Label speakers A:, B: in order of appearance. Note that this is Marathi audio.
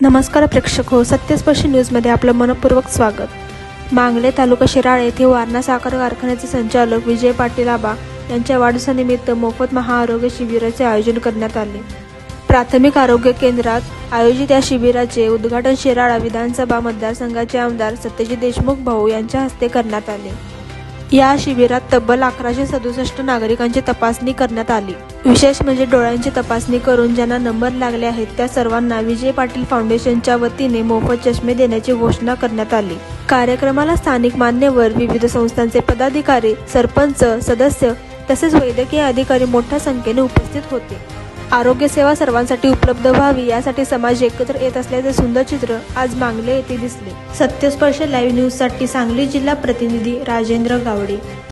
A: नमस्कार प्रेक्षक हो सत्यस्पर्शी न्यूजमध्ये आपलं मनपूर्वक स्वागत. मांगले तालुका शिराळ येथे वारणा साखर कारखान्याचे संचालक विजय पाटील आबा यांच्या वाढदिवसानिमित्त मोफत महाआरोग्य शिबिराचे आयोजन करण्यात आले. प्राथमिक आरोग्य केंद्रात आयोजित या शिबिराचे उद्घाटन शिराळा विधानसभा मतदारसंघाचे आमदार सत्यजित देशमुख भाऊ यांच्या हस्ते करण्यात आले. या शिबिरात तब्बल अकराशे सदुसष्ट नागरिकांची तपासणी करण्यात आली. विशेष म्हणजे डोळ्यांची तपासणी करून ज्यांना नंबर लागले आहेत त्या सर्वांना विजय पाटील फाउंडेशनच्या वतीने मोफत चष्मे देण्याची घोषणा करण्यात आली. कार्यक्रमाला स्थानिक मान्यवर विविध संस्थांचे पदाधिकारी सरपंच सदस्य तसेच वैद्यकीय अधिकारी मोठ्या संख्येने उपस्थित होते. आरोग्य सेवा सर्वांसाठी उपलब्ध व्हावी यासाठी समाज एकत्र येत असल्याचे सुंदर चित्र आज मांगले येथे दिसले. सत्यस्पर्श लाईव्ह न्यूजसाठी सांगली जिल्हा प्रतिनिधी राजेंद्र गावडे.